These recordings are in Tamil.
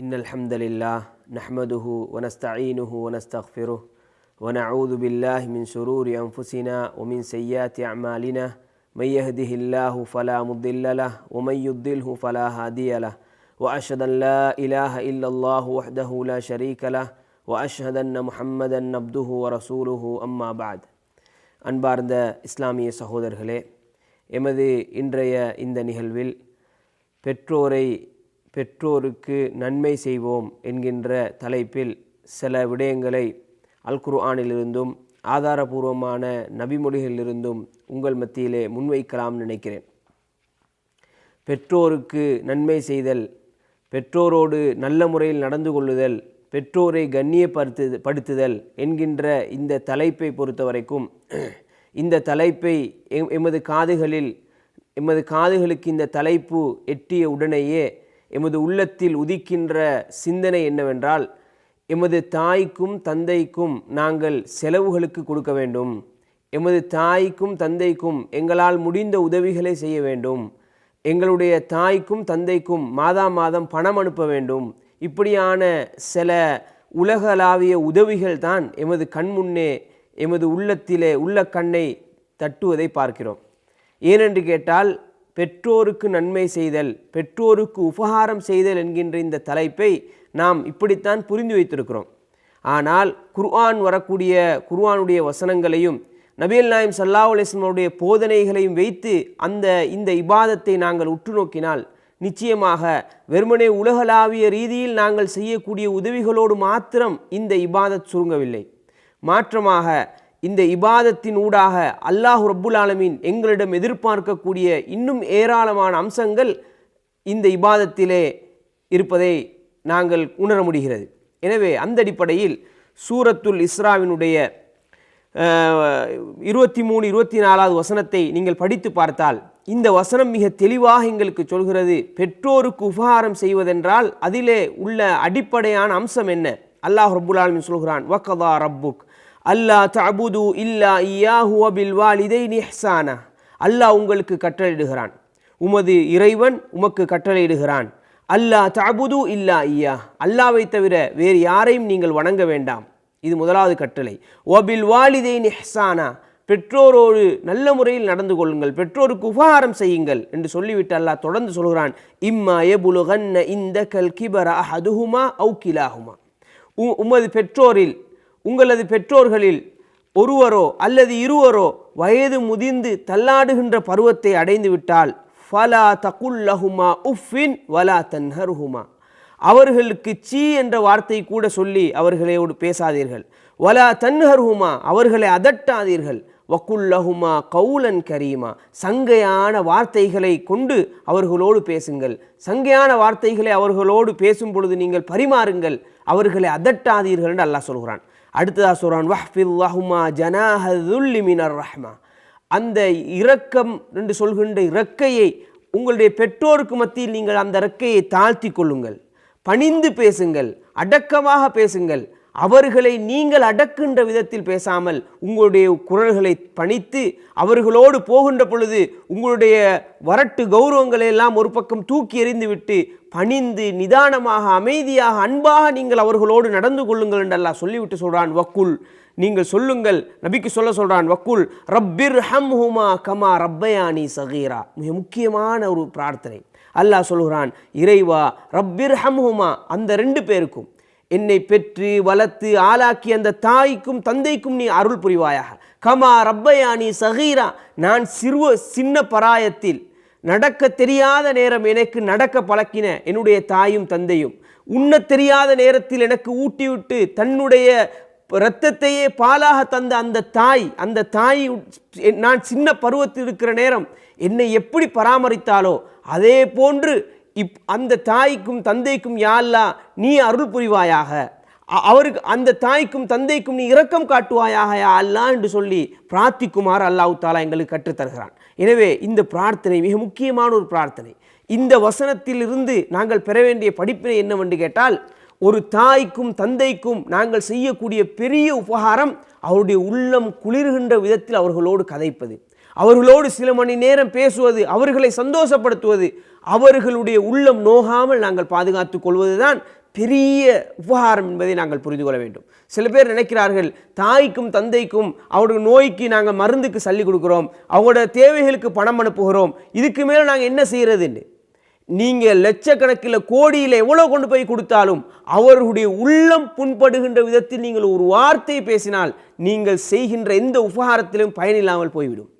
إن الحمد لله نحمده ونستعينه ونستغفره ونعوذ بالله من شرور أنفسنا ومن سيئات أعمالنا. من يهده الله فلا مضل له ومن يضله فلا هادي له. وأشهد أن لا إله إلا الله وحده لا شريك له. وأشهد أن محمدا نبده ورسوله. أما بعد. أن بارد إسلامي அன்பார்ந்த இஸ்லாமிய சகோதரர்களே إن இன்றைய இந்த நிகழ்வில் பெற்றோரை பெற்றோருக்கு நன்மை செய்வோம் என்கின்ற தலைப்பில் சில விடயங்களை அல்குர்ஆனிலிருந்தும் ஆதாரபூர்வமான நபிமொழிகளிலிருந்தும் உங்கள் மத்தியிலே முன்வைக்கலாம் நினைக்கிறேன். பெற்றோருக்கு நன்மை செய்தல் பெற்றோரோடு நல்ல முறையில் நடந்து கொள்ளுதல் பெற்றோரை கண்ணியப்படுத்து படுத்துதல் என்கின்ற இந்த தலைப்பை பொறுத்த வரைக்கும் இந்த தலைப்பை எம் எமது காதுகளில் எமது காதுகளுக்கு இந்த தலைப்பு எட்டிய உடனேயே எமது உள்ளத்தில் உதிக்கின்ற சிந்தனை என்னவென்றால் எமது தாய்க்கும் தந்தைக்கும் நாங்கள் செலவுகளுக்கு கொடுக்க வேண்டும். எமது தாய்க்கும் தந்தைக்கும் எங்களால் முடிந்த உதவிகளை செய்ய வேண்டும். எங்களுடைய தாய்க்கும் தந்தைக்கும் மாதா மாதம் பணம் அனுப்ப வேண்டும். இப்படியான சில உலகளாவிய உதவிகள் தான் எமது கண்முன்னே எமது உள்ளத்திலே உள்ள கண்ணை தட்டுவதை பார்க்கிறோம். ஏனென்று கேட்டால் பெற்றோருக்கு நன்மை செய்தல் பெற்றோருக்கு உபகாரம் செய்தல் என்கின்ற இந்த தலைப்பை நாம் இப்படித்தான் புரிந்து வைத்திருக்கிறோம். ஆனால் குர்ஆன் வரக்கூடிய குர்ஆனுடைய வசனங்களையும் நபியல் நாயம் சல்லா அலிஸ்லமுடைய போதனைகளையும் வைத்து அந்த இந்த இபாதத்தை நாங்கள் உற்று நோக்கினால் நிச்சயமாக வெறுமனே உலகளாவிய ரீதியில் நாங்கள் செய்யக்கூடிய உதவிகளோடு மாத்திரம் இந்த இபாதத் சுருங்கவில்லை. மாற்றமாக இந்த இபாதத்தின் ஊடாக அல்லாஹ் ரப்புல் ஆலமீன் எங்களிடம் எதிர்பார்க்கக்கூடிய இன்னும் ஏராளமான அம்சங்கள் இந்த இபாதத்திலே இருப்பதை நாங்கள் உணர முடிகிறது. எனவே அந்த அடிப்படையில் சூரத்துல் இஸ்ராவினுடைய இருபத்தி மூணு இருபத்தி நாலாவது வசனத்தை நீங்கள் படித்து பார்த்தால் இந்த வசனம் மிக தெளிவாக எங்களுக்கு சொல்கிறது பெற்றோருக்கு உபகாரம் செய்வதென்றால் அதிலே உள்ள அடிப்படையான அம்சம் என்ன? அல்லாஹ் ரப்புல் ஆலமின் சொல்கிறான் வக்கதா ரப்புக். அல்லா தபுது இல்லா இயாஹு பில் நிஹ்சானா அல்லாஹ் உங்களுக்கு கட்டளையிடுகிறான். உமது இறைவன் உமக்கு கட்டளையிடுகிறான். அல்லா தபுது இல்லா ஐயா அல்லாவை தவிர வேறு யாரையும் நீங்கள் வணங்க வேண்டாம். இது முதலாவது கட்டளை. ஓபில் வாலிதை நிஹ்சானா பெற்றோரோடு நல்ல முறையில் நடந்து கொள்ளுங்கள். பெற்றோருக்கு உபகாரம் செய்யுங்கள் என்று சொல்லிவிட்டு அல்லாஹ் தொடர்ந்து சொல்கிறான். இம்மா எபுலுகன்ன இந்த கல் கிபர அஹதுஹுமா அவு உமது பெற்றோரில் உங்களது பெற்றோர்களில் ஒருவரோ அல்லது இருவரோ வயது முதிர்ந்து தள்ளாடுகின்ற பருவத்தை அடைந்துவிட்டால் ஃபலா தகுல்லஹுமா உஃபின் வலா தன்ஹருஹுமா. அவர்களுக்கு சீ என்ற வார்த்தை கூட சொல்லி அவர்களோடு பேசாதீர்கள். வலா தன்ஹர்ஹுமா அவர்களை அதட்டாதீர்கள். வக்குல்லஹுமா கவுலன் கரீமா. சங்கையான வார்த்தைகளை கொண்டு அவர்களோடு பேசுங்கள். சங்கையான வார்த்தைகளை அவர்களோடு பேசும் பொழுது நீங்கள் பரிமாறுங்கள். அவர்களை அதட்டாதீர்கள் என்று அல்லாஹ் சொல்கிறான். அடுத்ததாக சொல்கிறான் வஹ்ஃபில்லாஹுமா ஜனாஹதுல்லி மினர் ரஹ்மா. அந்த இரக்கம் என்று சொல்கின்ற இறக்கையை உங்களுடைய பெற்றோருக்கு மத்தியில் நீங்கள் அந்த இறக்கையை தாழ்த்தி கொள்ளுங்கள். பணிந்து பேசுங்கள் அடக்கமாக பேசுங்கள். அவர்களை நீங்கள் அடக்குன்ற விதத்தில் பேசாமல் உங்களுடைய குரல்களை பணித்து அவர்களோடு போகின்ற பொழுது உங்களுடைய வரட்டு கௌரவங்களை எல்லாம் ஒரு பக்கம் தூக்கி எறிந்துவிட்டு பணிந்து நிதானமாக அமைதியாக அன்பாக நீங்கள் அவர்களோடு நடந்து கொள்ளுங்கள் என்றெல்லாம் சொல்லிவிட்டு சொல்கிறான் வக்குல். நீங்கள் சொல்லுங்கள் நபிக்கு சொல்ல சொல்கிறான் வக்குல். ரப்பிர் ஹம் ஹுமா கமா ரப்பயானி சகீரா. மிக முக்கியமான ஒரு பிரார்த்தனை. அல்லாஹ் சொல்கிறான் இறைவா ரப்பிர் ஹம் ஹுமா அந்த ரெண்டு பேருக்கும். என்னை பெற்று வளர்த்து ஆளாக்கி அந்த தாய்க்கும் தந்தைக்கும் நீ அருள் புரிவாயாக. கமா ரப்பயானி சகீரா. நான் சிறுவ சின்ன பராயத்தில் நடக்க தெரியாத நேரம் எனக்கு நடக்க பழக்கின என்னுடைய தாயும் தந்தையும். உண்ண தெரியாத நேரத்தில் எனக்கு ஊட்டிவிட்டு தன்னுடைய இரத்தத்தையே பாலாக தந்த அந்த தாய் அந்த தாய் நான் சின்ன பருவத்தில் இருக்கிற நேரம் என்னை எப்படி பராமரித்தாலோ அதே போன்று இப் அந்த தாய்க்கும் தந்தைக்கும் யாழ்லா நீ அருள் புரிவாயாக அவருக்கு அந்த தாய்க்கும் தந்தைக்கும் நீ இரக்கம் காட்டுவாயாக யா அல்லா என்று சொல்லி பிரார்த்திக்குமாறு அல்லாஹு தாலா எங்களுக்கு கற்றுத்தருகிறான். எனவே இந்த பிரார்த்தனை மிக முக்கியமான ஒரு பிரார்த்தனை. இந்த வசனத்தில் இருந்து நாங்கள் பெற வேண்டிய படிப்பினை என்னவென்று கேட்டால் ஒரு தாய்க்கும் தந்தைக்கும் நாங்கள் செய்யக்கூடிய பெரிய உபகாரம் அவருடைய உள்ளம் குளிர்கின்ற விதத்தில் அவர்களோடு கதைப்பது. அவர்களோடு சில மணி நேரம் பேசுவது அவர்களை சந்தோஷப்படுத்துவது அவர்களுடைய உள்ளம் நோகாமல் நாங்கள் பாதுகாத்துக் கொள்வதுதான் பெரிய உபகாரம் என்பதை நாங்கள் புரிந்து கொள்ள வேண்டும். சில பேர் நினைக்கிறார்கள் தாய்க்கும் தந்தைக்கும் அவருடைய நோய்க்கு நாங்கள் மருந்துக்கு சல்லி கொடுக்குறோம் அவங்களோட தேவைகளுக்கு பணம் அனுப்புகிறோம் இதுக்கு மேலே நாங்கள் என்ன செய்கிறதுன்னு நீங்கள் லட்சக்கணக்கில் கோடியில் எவ்வளோ கொண்டு போய் கொடுத்தாலும் அவர்களுடைய உள்ளம் புண்படுகின்ற விதத்தில் நீங்கள் ஒரு வார்த்தையை பேசினால் நீங்கள் செய்கின்ற எந்த உபகாரத்திலும் பயனில்லாமல் போய்விடும்.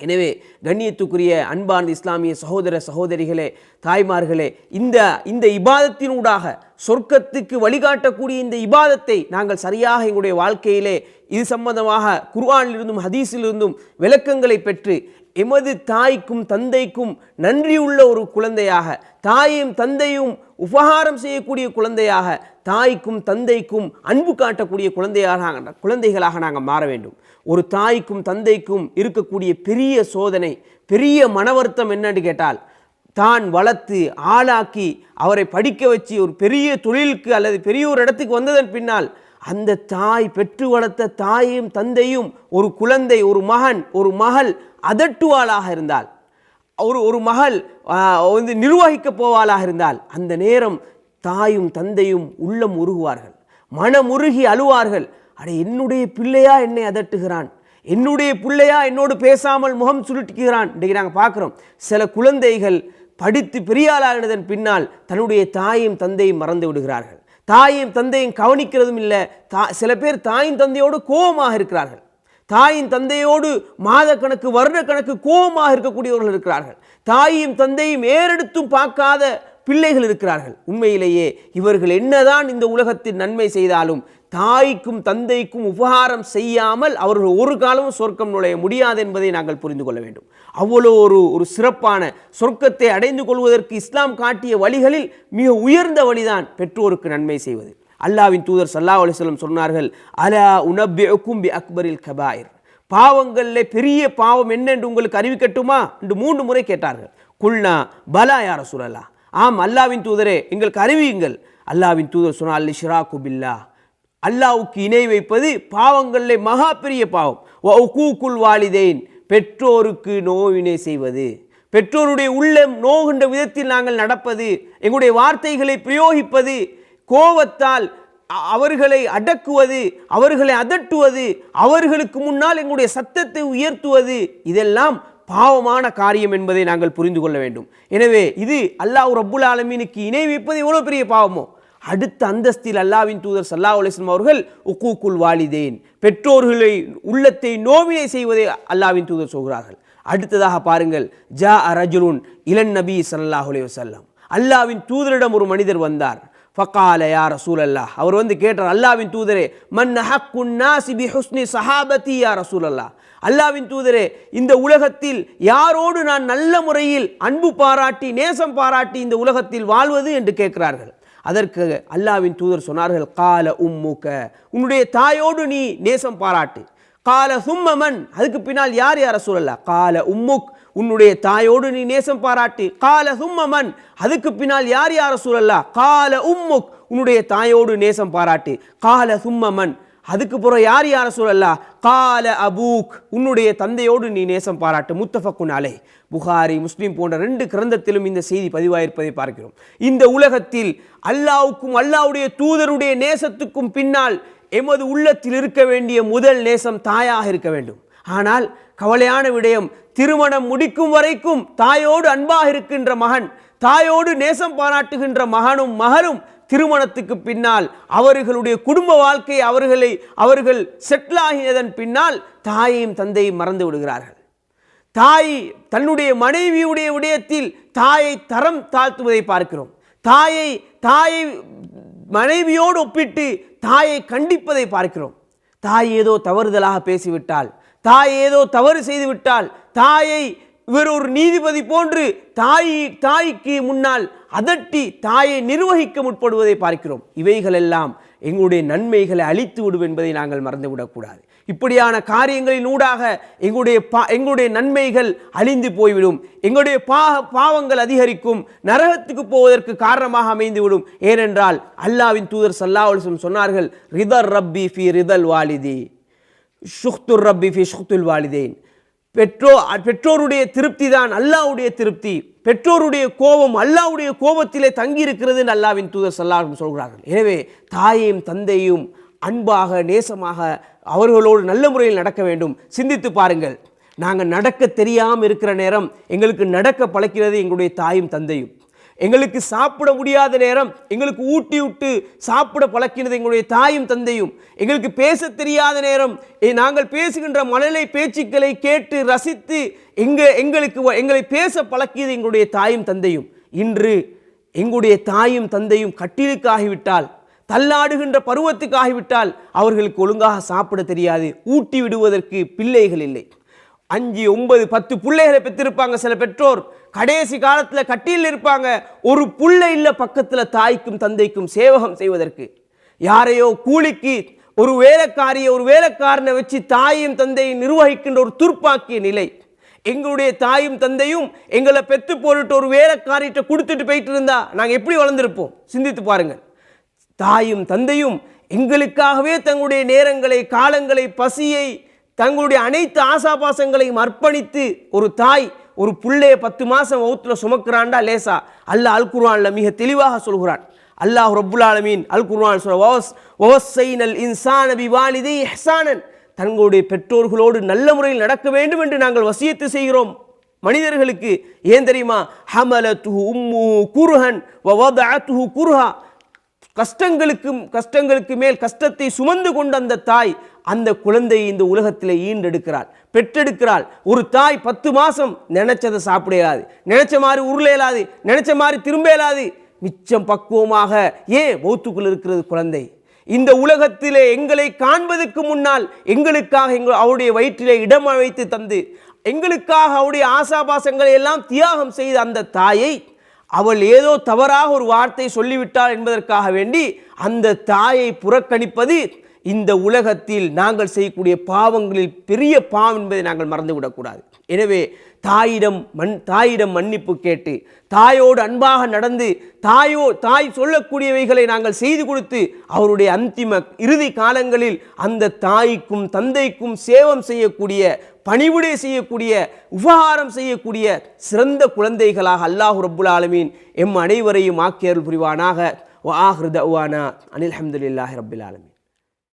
எனவே கண்ணியத்துக்குரிய அன்பார்ந்த இஸ்லாமிய சகோதர சகோதரிகளே தாய்மார்களே இந்த இந்த இபாதத்தினூடாக சொர்க்கத்துக்கு வழிகாட்டக்கூடிய இந்த இபாதத்தை நாங்கள் சரியாக எங்களுடைய வாழ்க்கையிலே இது சம்பந்தமாக குர்ஆனிலிருந்தும் ஹதீஸிலிருந்தும் விளக்கங்களை பெற்று எமது தாய்க்கும் தந்தைக்கும் நன்றியுள்ள ஒரு குழந்தையாக தாயும் தந்தையும் உபகாரம் செய்யக்கூடிய குழந்தையாக தாய்க்கும் தந்தைக்கும் அன்பு காட்டக்கூடிய குழந்தையாக குழந்தைகளாக நாங்கள் மாற வேண்டும். ஒரு தாய்க்கும் தந்தைக்கும் இருக்கக்கூடிய பெரிய சோதனை பெரிய மனவருத்தம் என்னன்னு கேட்டால் தான் வளர்த்து ஆளாக்கி அவரை படிக்க வச்சு ஒரு பெரிய தொழிலுக்கு அல்லது பெரிய ஒரு இடத்துக்கு வந்ததன் பின்னால் அந்த தாய் பெற்று வளர்த்த தாயும் தந்தையும் ஒரு குழந்தை ஒரு மகன் ஒரு மகள் அதட்டுவாளாக இருந்தால் ஒரு ஒரு மகள் வந்து நிர்வகிக்க போவாளாக இருந்தால் அந்த நேரம் தாயும் தந்தையும் உள்ளம் உருகுவார்கள். மனமுருகி அழுவார்கள். அட என்னுடைய பிள்ளையா என்னை அதட்டுகிறான்? என்னுடைய பிள்ளையா என்னோடு பேசாமல் முகம் சுருட்டுகிறான்? இன்றைக்கு நாங்கள் பார்க்குறோம். சில குழந்தைகள் படித்து பெரியாளாகினதன் பின்னால் தன்னுடைய தாயும் தந்தையும் மறந்து விடுகிறார்கள். தாயும் தந்தையும் கவனிக்கிறதும் இல்லை. தா சில பேர் தாயும் தந்தையோடு கோபமாக இருக்கிறார்கள். தாயின் தந்தையோடு மாத கணக்கு வருட கணக்கு கோபமாக இருக்கக்கூடியவர்கள் இருக்கிறார்கள். தாயும் தந்தையும் ஏறெடுத்தும் பார்க்காத பிள்ளைகள் இருக்கிறார்கள். உண்மையிலேயே இவர்கள் என்னதான் இந்த உலகத்தில் நன்மை செய்தாலும் தாய்க்கும் தந்தைக்கும் உபகாரம் செய்யாமல் அவர்கள் ஒரு காலமும் சொர்க்கம் நுழைய முடியாது என்பதை நாங்கள் புரிந்து கொள்ள வேண்டும். அவ்வளோ ஒரு ஒரு சிறப்பான சொர்க்கத்தை அடைந்து கொள்வதற்கு இஸ்லாம் காட்டிய வழிகளில் மிக உயர்ந்த வழிதான் பெற்றோருக்கு நன்மை செய்வது. அல்லாவின் தூதர் சல்லா அலிஸ்லம் சொன்னார்கள் அலா உனபிக்கும் பி அக்பரில் கபாயிர். பாவங்களில் பெரிய பாவம் என்ன என்று உங்களுக்கு அறிவிக்கட்டுமா? என்று மூன்று முறை கேட்டார்கள். குல்னா பலா யார சுரலா ஆம் அல்லாவின் தூதரே எங்களுக்கு அறிவியுங்கள். அல்லாவின் தூதர் சொன்னால் அல்லி ஷிராக்கு பில்லா. அல்லாவுக்கு இணை வைப்பது பாவங்களில் மகா பெரிய பாவம். கூக்குள் வாலிதேன். பெற்றோருக்கு நோவினை செய்வது. பெற்றோருடைய உள்ளம் நோகின்ற விதத்தில் நாங்கள் நடப்பது. எங்களுடைய வார்த்தைகளை பிரயோகிப்பது. கோபத்தால் அவர்களை அடக்குவது. அவர்களை அதட்டுவது. அவர்களுக்கு முன்னால் எங்களுடைய சத்தத்தை உயர்த்துவது. இதெல்லாம் பாவமான காரியம் என்பதை நாங்கள் புரிந்து கொள்ள வேண்டும். எனவே இது அல்லாஹ் ரப்புல் ஆலமீனுக்கு இணை வைப்பது எவ்வளோ பெரிய பாவமோ? அடுத்த அந்தஸ்தில் அல்லாவின் தூதர் சல்லாஹ் உலேசன் அவர்கள் உக்கூக்குள் வாலிதேன். பெற்றோர்களை உள்ளத்தை நோவினை செய்வதை அல்லாவின் தூதர் சொல்கிறார்கள். அடுத்ததாக பாருங்கள் ஜா ரஜுலுன் இளன் நபி ஸல்லல்லாஹு அலைஹி வஸல்லம். அல்லாவின் தூதரிடம் ஒரு மனிதர் வந்தார். ஃபக்கால யா ரசூல் அல்லாஹ் அவர் வந்து கேட்டார் அல்லாவின் தூதரே மன் ஹக்குன் நாசி பி ஹுஸ்னி சஹாபத்தி யா ரசூல் அல்லாஹ் அல்லாவின் தூதரே இந்த உலகத்தில் யாரோடு நான் நல்ல முறையில் அன்பு பாராட்டி நேசம் பாராட்டி இந்த உலகத்தில் வாழ்வது என்று கேட்கிறார்கள். அதற்கு அல்லாவின் தூதர் சொன்னார்கள் கால உம்முக்க உன்னுடைய தாயோடு நீ நேசம் பாராட்டு. கால சும்மமன் அதுக்கு பின்னால் யார் யார சொல்லல கால உம்முக் உன்னுடைய தாயோடு நீ நேசம் பாராட்டு. கால சும்மமன் அதுக்கு பின்னால் யார் யார சொல்லல கால உம்முக் உன்னுடைய தாயோடு நேசம் பாராட்டு. கால சும்மமன் அதுக்கு பிறகு யார் யார சொல்லலா கால அபூக் உன்னுடைய தந்தையோடு நீ நேசம் பாராட்டு. முத்தஃபக்குன் அலை புகாரி முஸ்லீம் போன்ற ரெண்டு கிரந்தத்திலும் இந்த செய்தி பதிவாயிருப்பதை பார்க்கிறோம். இந்த உலகத்தில் அல்லாவுக்கும் அல்லாவுடைய தூதருடைய நேசத்துக்கும் பின்னால் எமது உள்ளத்தில் இருக்க வேண்டிய முதல் நேசம் தாயாக இருக்க வேண்டும். ஆனால் கவலையான விடயம் திருமணம் முடிக்கும் வரைக்கும் தாயோடு அன்பாக இருக்கின்ற மகன் தாயோடு நேசம் பாராட்டுகின்ற மகனும் மகளும் திருமணத்துக்கு பின்னால் அவர்களுடைய குடும்ப வாழ்க்கை அவர்களை அவர்கள் செட்டில் ஆகியதன் பின்னால் தாயையும் தந்தையும் மறந்து விடுகிறார்கள். தாய் தன்னுடைய மனைவியுடைய விடயத்தில் தாயை தரம் தாழ்த்துவதை பார்க்கிறோம். தாயை தாயை மனைவியோடு ஒப்பிட்டு தாயை கண்டிப்பதை பார்க்கிறோம். தாய் ஏதோ தவறுதலாக பேசிவிட்டால் தாய் ஏதோ தவறு செய்துவிட்டால் தாயை இவர் ஒரு நீதிபதி போன்று தாய் தாய்க்கு முன்னால் அதட்டி தாயை நிர்வகிக்க முற்படுவதை பார்க்கிறோம். இவைகளெல்லாம் எங்களுடைய நன்மைகளை அழித்து விடும் என்பதை நாங்கள் மறந்துவிடக்கூடாது. இப்படியான காரியங்களின் ஊடாக எங்களுடைய பா எங்களுடைய நன்மைகள் அழிந்து போய்விடும். எங்களுடைய பா பாவங்கள் அதிகரிக்கும். நரகத்துக்கு போவதற்கு காரணமாக அமைந்துவிடும். ஏனென்றால் அல்லாவின் தூதர் சல்லாஹ் சொன்னார்கள் ரிதர் ரப்பி ஃபி ரிதல் வாலிதி ஷுக்துர் ரப்பி ஃபி ஷுக்துல் வாலிதேன். பெற்றோர் பெற்றோருடைய திருப்தி தான் அல்லாவுடைய திருப்தி. பெற்றோருடைய கோபம் அல்லாவுடைய கோபத்திலே தங்கி இருக்கிறது என்று அல்லாவின் தூதர் சல்லாஹும் சொல்கிறார்கள். எனவே தாயையும் தந்தையும் அன்பாக நேசமாக அவர்களோடு நல்ல முறையில் நடக்க வேண்டும். சிந்தித்து பாருங்கள். நாங்கள் நடக்க தெரியாமல் இருக்கிற நேரம் எங்களுக்கு நடக்க பழக்கிறது எங்களுடைய தாயும் தந்தையும். எங்களுக்கு சாப்பிட முடியாத நேரம் எங்களுக்கு ஊட்டி விட்டு சாப்பிட பழக்கினது எங்களுடைய தாயும் தந்தையும். எங்களுக்கு பேச தெரியாத நேரம் நாங்கள் பேசுகின்ற மழலை பேச்சுக்களை கேட்டு ரசித்து எங்கள் எங்களுக்கு எங்களை பேச பழக்கியது எங்களுடைய தாயும் தந்தையும். இன்று எங்களுடைய தாயும் தந்தையும் கட்டிலுக்கு ஆகிவிட்டால் தள்ளாடுகின்ற பருவத்துக்கு ஆகிவிட்டால் அவர்களுக்கு ஒழுங்காக சாப்பிட தெரியாது ஊட்டி விடுவதற்கு பிள்ளைகள் இல்லை. அஞ்சு ஒன்பது பத்து பிள்ளைகளை பெற்றிருப்பாங்க சில பெற்றோர். கடைசி காலத்தில் கட்டியில் இருப்பாங்க. ஒரு புள்ள இல்லை பக்கத்தில் தாய்க்கும் தந்தைக்கும் சேவகம் செய்வதற்கு. யாரையோ கூலிக்கு ஒரு வேலைக்காரியை ஒரு வேலைக்காரனை வச்சு தாயும் தந்தையும் நிர்வகிக்கின்ற ஒரு துர்ப்பாக்கிய நிலை. எங்களுடைய தாயும் தந்தையும் எங்களை பெத்து போட்டுட்டு ஒரு வேலைக்காரிகிட்ட கொடுத்துட்டு போயிட்டு இருந்தா நாங்கள் எப்படி வளர்ந்துருப்போம்? சிந்தித்து பாருங்கள். தாயும் தந்தையும் எங்களுக்காகவே தங்களுடைய நேரங்களை காலங்களை பசியை தங்களுடைய அனைத்து ஆசாபாசங்களையும் அர்ப்பணித்து ஒரு தாய் ஒரு பிள்ளையை பத்து மாதம் வவுத்துல சுமக்கிறான்டா லேசா. அல்லாஹ் அல் குர்வானில் மிக தெளிவாக சொல்கிறான். அல்லாஹ் ரப்புல் ஆலமீன் அல் குர்வான் சொல்ற வவஸ் வவஸ்ஸைனல் இன்சான பிவாலிதை இஹ்சானன் தங்களுடைய பெற்றோர்களோடு நல்ல முறையில் நடக்க வேண்டும் என்று நாங்கள் வசியத்து செய்கிறோம். மனிதர்களுக்கு ஏன் தெரியுமா? ஹமலத்துஹு உம்மு குருஹன் குருஹா. கஷ்டங்களுக்கும் கஷ்டங்களுக்கு மேல் கஷ்டத்தை சுமந்து கொண்ட அந்த தாய் அந்த குழந்தையை இந்த உலகத்தில் ஈண்டெடுக்கிறாள் பெற்றெடுக்கிறாள். ஒரு தாய் பத்து மாதம் நினைச்சதை சாப்பிட இயலாது. நினைச்ச மாதிரி உருள இயலாது. நினைச்ச மாதிரி திரும்ப இயலாது. மிச்சம் பக்குவமாக ஏன் மௌத்துக்குள் இருக்கிறது குழந்தை. இந்த உலகத்திலே எங்களை காண்பதற்கு முன்னால் எங்களுக்காக எங்கள் அவருடைய வயிற்றிலே இடம் அழைத்து தந்து எங்களுக்காக அவருடைய ஆசாபாசங்களை எல்லாம் தியாகம் செய்த அந்த தாயை அவள் ஏதோ தவறாக ஒரு வார்த்தை சொல்லிவிட்டாள் என்பதற்காக வேண்டி அந்த தாயை புறக்கணிப்பது இந்த உலகத்தில் நாங்கள் செய்யக்கூடிய பாவங்களில் பெரிய பாவம் என்பதை நாங்கள் மறந்துவிடக்கூடாது. எனவே தாயிடம் மண் தாயிடம் மன்னிப்பு கேட்டு தாயோடு அன்பாக நடந்து தாயோ தாய் சொல்லக்கூடியவைகளை நாங்கள் செய்து கொடுத்து அவருடைய அந்திம இறுதி காலங்களில் அந்த தாய்க்கும் தந்தைக்கும் சேவம் செய்யக்கூடிய பணிவுடை செய்யக்கூடிய உபகாரம் செய்யக்கூடிய சிறந்த குழந்தைகளாக அல்லாஹ் ரப்புல் ஆலமீன் எம் அனைவரையும் ஆக்கியருள் புரிவானாக. ஆஹ்ருதவானா அனில் ஹம்துலில்லாஹி ரபுல் ஆலமீன்.